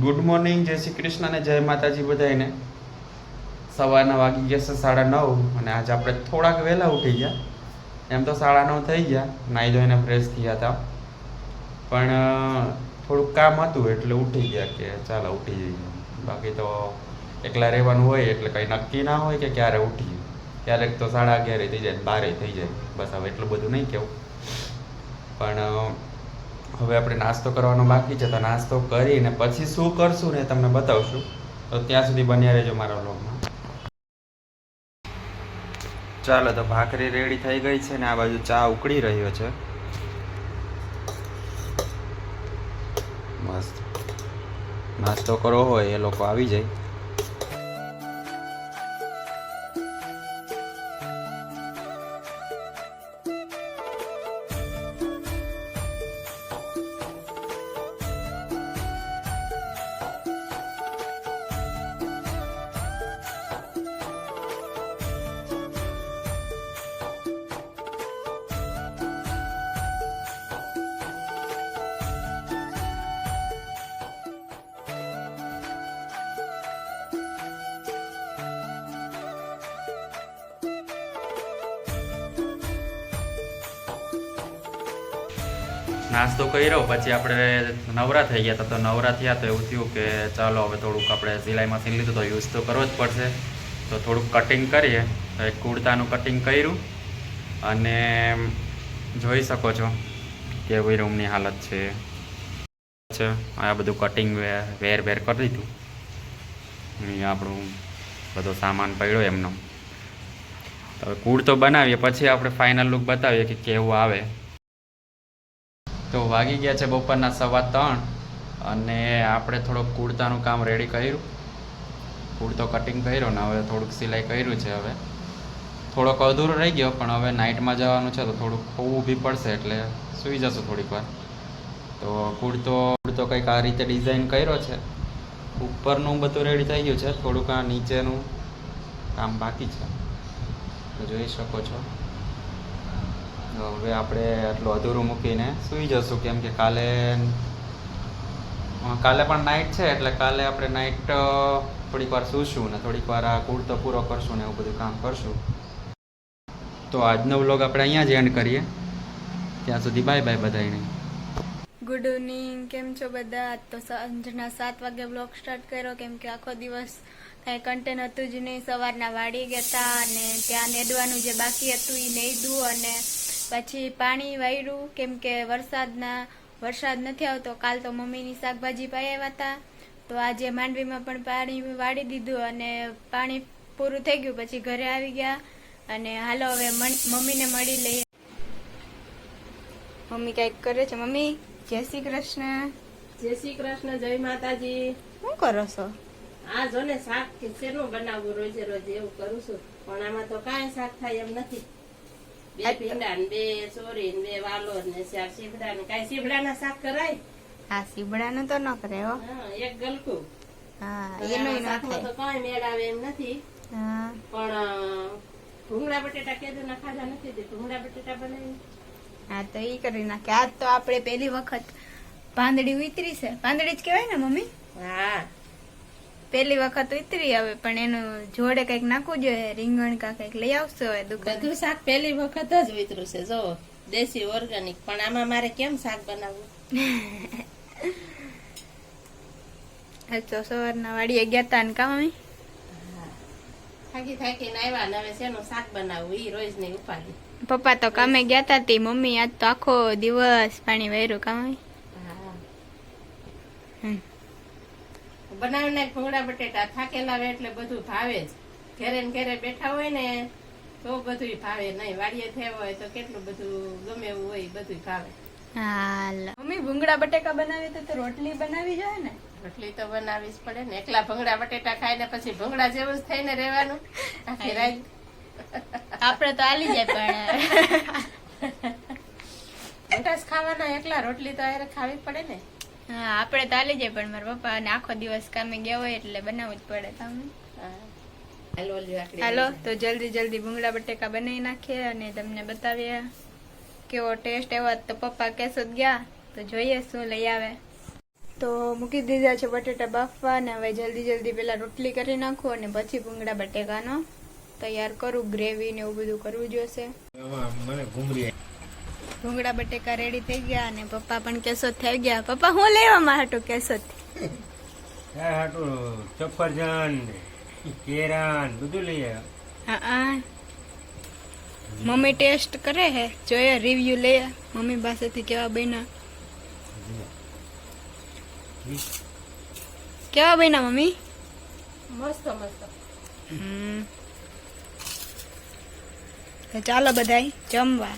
Good morning જય શ્રી કૃષ્ણ અને જય માતાજી બધાને સવારના વાગી ગયા છે સાડા નવ અને આજે આપણે થોડાક વહેલા ઉઠી ગયા. એમ તો સાડા નવ થઈ ગયા, નાહી ધોઈને ફ્રેશ થયા હતા. પણ થોડુંક કામ હતું એટલે ઉઠી ગયા કે ચાલો ઉઠી જઈએ. બાકી તો એકલા રહેવાનું હોય એટલે કંઈ નક્કી ના હોય કે ક્યારે ઉઠીએ. ક્યારેક તો સાડા અગિયારે થઈ જાય બારે થઈ જાય. બસ હવે એટલું બધું નહીં કેવું પણ હવે આપણે નાસ્તો કરવાનો બાકી છે, તો નાસ્તો કરીને પછી શું કરશું ને તમને બતાવશું. તો ત્યાં સુધી બન્યા રહેજો મારા વ્લોગમાં. ચાલો, તો ભાખરી રેડી થઈ ગઈ છે ને આ બાજુ ચા ઉકળી રહ્યો છે. મસ્ત. નાસ્તો કરવો હોય એ લોકો આવી જાય. નાસ્તો કર્યો, પછી આપણે નવરા થઈ ગયા હતા, તો નવરા થયા તો એવું થયું કે ચાલો હવે થોડુંક આપણે સિલાઈ મશીન લીધું તો યુઝ તો કરવો જ પડશે. તો થોડુંક કટિંગ કરીએ, તો એક કુર્તાનું કટિંગ કર્યું. અને જોઈ શકો છો કેવી રૂમની હાલત છે. આ બધું કટિંગ વેર વેર કરી દીધું. અહીંયા આપણું બધો સામાન પડ્યો એમનો. હવે કુર્તો બનાવીએ, પછી આપણે ફાઇનલ લુક બતાવીએ કે કેવું આવે. તો વાગી ગયા છે બપોરના સવા ત્રણ અને આપણે થોડોક કુર્તાનું કામ રેડી કર્યું. કુર્તો કટિંગ કર્યો ને હવે થોડુંક સિલાઈ કર્યું છે હવે. થોડોક અધૂરો રહી ગયો પણ હવે નાઇટમાં જવાનું છે તો થોડુંક હોવું બી પડશે એટલે સૂઈ જશું થોડીક વાર. તો કુર્તો કુર્તો કંઈક આ રીતે ડિઝાઇન કર્યો છે. ઉપરનું બધું રેડી થઈ ગયું છે, થોડુંક આ નીચેનું કામ બાકી છે. તો જોઈ શકો છો. હવે આપણે આટલું અધૂરું મૂકીને સૂઈ જશું. કેમ કે કાલે કાલે પણ નાઇટ છે, એટલે કાલે આપણે નાઇટ થોડીક વાર સૂશું ને થોડીક વાર આ કુર્તો પૂરો કરશું ને એવું બધું કામ કરશું. તો આજનો વ્લોગ આપણે અહીંયા જ એન્ડ કરીએ. ત્યાં સુધી બાય બાય બધાને ગુડ ઇવનિંગ કેમ છો બધા? આજ તો સાંજના સાત વાગે બ્લોગ સ્ટાર્ટ કર્યો. કેમ કે આખો દિવસ કાંઈ કન્ટેન હતું જ નહીં. સવારના વાડી ગયા હતા અને ત્યાં નેડવાનું જે બાકી હતું એ નેદું અને પછી પાણી વાળ્યું કેમ કે વરસાદના વરસાદ નથી આવતો. કાલ તો મમ્મીની શાકભાજી પાયા હતા. તો આજે માંડવીમાં પણ પાણી વાળી દીધું અને પાણી પૂરું થઈ ગયું. પછી ઘરે આવી ગયા અને હાલો હવે મમ્મીને મળી લઈએ. મમ્મી કંઈક કરે છે? મમ્મી જય શ્રી કૃષ્ણ. જય શ્રી કૃષ્ણ જય માતાજી. શું કરો છો? આ જો ને શાક કે શેનું બનાવવું રોજે રોજ એવું કરું છું. પણ આમાં તો કાંઈ શાક થાય એમ નથી. બે ભીંડા બે ચોરી બે વાલોર ને ચાર સીબડા ને કઈ સીબડા ના શાક કરાય? હા સીબડાનું તો ન કરે હો. એક ગલકું. હા એનો ન તો કઈ મેળાવે એમ નથી. હા. પણ ભૂંગળા બટેટા કેદું ના ખાધા નથી તે ભૂંગળા બટેટા બનાવી. હા તો ઈ કરી નાખે. આજ તો આપણે પહેલી વખત પાંદડી ઉતરી છે. પાંદડી જ કહેવાય ને મમ્મી? હા. પહેલી વખત ઉતરી આવે પણ એનું જોડે કંઈક નાખવું જોઈએ રીંગણ કા કંઈક લઈ આવશે હોય દુકાન. બધું શાક પહેલી વખત જ વિતરું છે જો દેશી ઓર્ગેનિક પણ આમાં મારે કેમ શાક બનાવવું? આજ તો સવારના વાડીએ ગયા તા ને કા મમ્મી? થાકી થાકીને આવ્યા ને હવે શેનું શાક બનાવવું રોજની પપ્પા તો કામે ગયા તા તે મમ્મી આજ તો આખો દિવસ પાણી વહેરું કા મમ્મી? હમ. બનાવીને ભૂંગળા બટેટા થાકેલા હોય એટલે બધું ભાવે જ. ઘરે ને ઘરે બેઠા હોય ને તો બધું ભાવે. નહીં વાડીએ થયા હોય તો કેટલું બધું ગમે એવું હોય બધું ભાવે. મમ્મી ભૂંગળા બટેકા બનાવી તો તો રોટલી બનાવી જોઈએ ને? રોટલી તો બનાવી જ પડે ને. એકલા ભૂંગળા બટેટા ખાઈને પછી ભૂંગળા જેવું જ થઈને રહેવાનું. આખી રાત. આપણે તો આલી જાય પણ બટાસ ખાવાના એકલા રોટલી તો હારે ખાવી પડે ને. હા આપણે તો આલી જાય પણ મારા પપ્પા ને આખો દિવસ કામે ગયા હોય એટલે બનાવવું જ પડે તમે હા. હાલો હાલો તો જલ્દી જલ્દી ભૂંગળા બટેકા બનાવી નાખીએ અને તમને બતાવીએ કેવો ટેસ્ટ એવો તો પપ્પા કેશોદ ગયા તો જોઈએ શું લઈ આવે. તો મૂકી દીધા છે બટેટા બાફવા ને હવે જલ્દી જલ્દી પેલા રોટલી કરી નાખું અને પછી ભૂંગળા બટેકાનો તૈયાર કરું ગ્રેવી ને એવું બધું કરવું જોશે મને ઘૂમરી ભૂંગળા બટેકા રેડી થઈ ગયા અને પપ્પા પણ કેસોદ થઈ ગયા. પપ્પા હું લેવામાં હાટું કેસોદ આ હાટું સફરજન કેરા ને બધું લઈ આવ્યા. હા મમ્મી ટેસ્ટ કરે હે? જોઈએ રિવ્યુ લે મમ્મી પાસેથી કેવા બન્યા? કેવા બન્યા મમ્મી? મસ્ત મસ્ત. હમ. તો ચાલો બધાય જમવા.